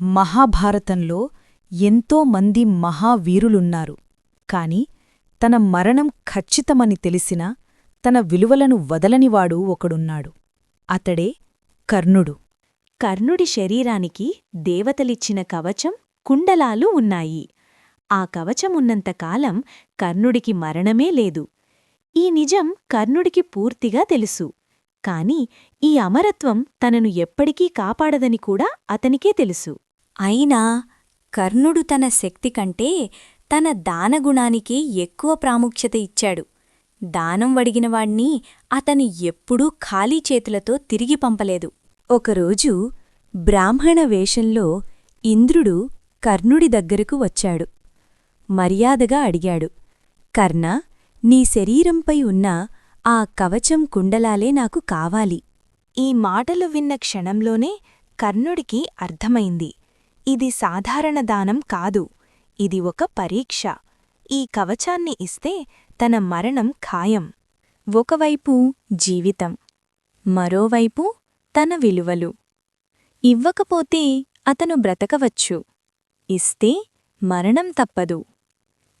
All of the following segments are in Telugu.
మహాభారతంలో ఎంతో మంది మహావీరులున్నారు. కాని తన మరణం ఖచ్చితమని తెలిసినా తన విలువలను వదలనివాడు ఒకడున్నాడు. అతడే కర్ణుడు. కర్ణుడి శరీరానికి దేవతలిచ్చిన కవచం కుండలాలు ఉన్నాయి. ఆ కవచమున్నంతకాలం కర్ణుడికి మరణమే లేదు. ఈ నిజం కర్ణుడికి పూర్తిగా తెలుసు. కాని ఈ అమరత్వం తనను ఎప్పటికీ కాపాడదని కూడా అతనికే తెలుసు. అయినా కర్ణుడు తన శక్తి కంటే తన దానగుణానికి ఎక్కువ ప్రాముఖ్యత ఇచ్చాడు. దానం వడిగినవాణ్ణి అతను ఎప్పుడూ ఖాళీ చేతులతో తిరిగి పంపలేదు. ఒకరోజు బ్రాహ్మణ వేషంలో ఇంద్రుడు కర్ణుడి దగ్గరకు వచ్చాడు. మర్యాదగా అడిగాడు కర్ణ నీ శరీరంపై ఉన్న ఆ కవచం కుండలాలే నాకు కావాలి. ఈ మాటలు విన్న క్షణంలోనే కర్ణుడికి అర్థమైంది. ఇది సాధారణ దానం కాదు. ఇది ఒక పరీక్ష. ఈ కవచాన్ని ఇస్తే తన మరణం ఖాయం. ఒకవైపు జీవితం. మరోవైపు తన విలువలు. ఇవ్వకపోతే అతను బ్రతకవచ్చు. ఇస్తే మరణం తప్పదు.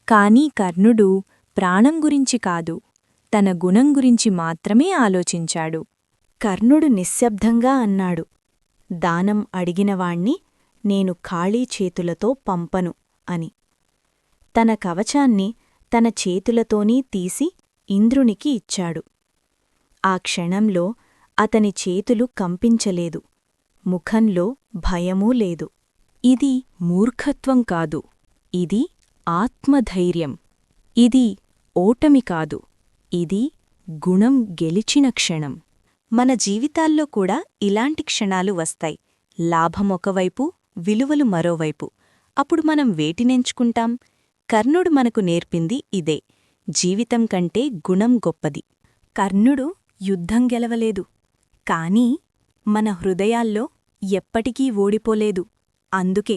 కాని కర్ణుడు ప్రాణం గురించి కాదు. తన గుణం గురించి మాత్రమే ఆలోచించాడు. కర్ణుడు నిశ్శబ్దంగా అన్నాడు. దానం అడిగినవాణ్ణి నేను ఖాళీ చేతులతో పంపను అని. తన కవచాన్ని తన చేతులతోనే తీసి ఇంద్రునికి ఇచ్చాడు. ఆ క్షణంలో అతని చేతులు కంపించలేదు. ముఖంలో భయమూ లేదు. ఇది మూర్ఖత్వం కాదు. ఇది ఆత్మధైర్యం. ఇది ఓటమి కాదు. ఇది గుణం గెలిచిన క్షణం. మన జీవితాల్లో కూడా ఇలాంటి క్షణాలు వస్తాయి. లాభం ఒకవైపు విలువలు మరోవైపు. అప్పుడు మనం వేటినెంచుకుంటాం? కర్ణుడు మనకు నేర్పింది ఇదే. జీవితం కంటే గుణం గొప్పది. కర్ణుడు యుద్ధం గెలవలేదు. కాని మన హృదయాల్లో ఎప్పటికీ ఓడిపోలేదు. అందుకే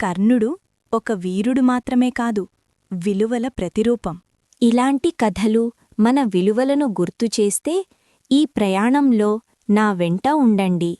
కర్ణుడు ఒక వీరుడు మాత్రమే కాదు విలువల ప్రతిరూపం. ఇలాంటి కథలు మన విలువలను గుర్తుచేస్తే ఈ ప్రయాణంలో నా వెంట ఉండండి.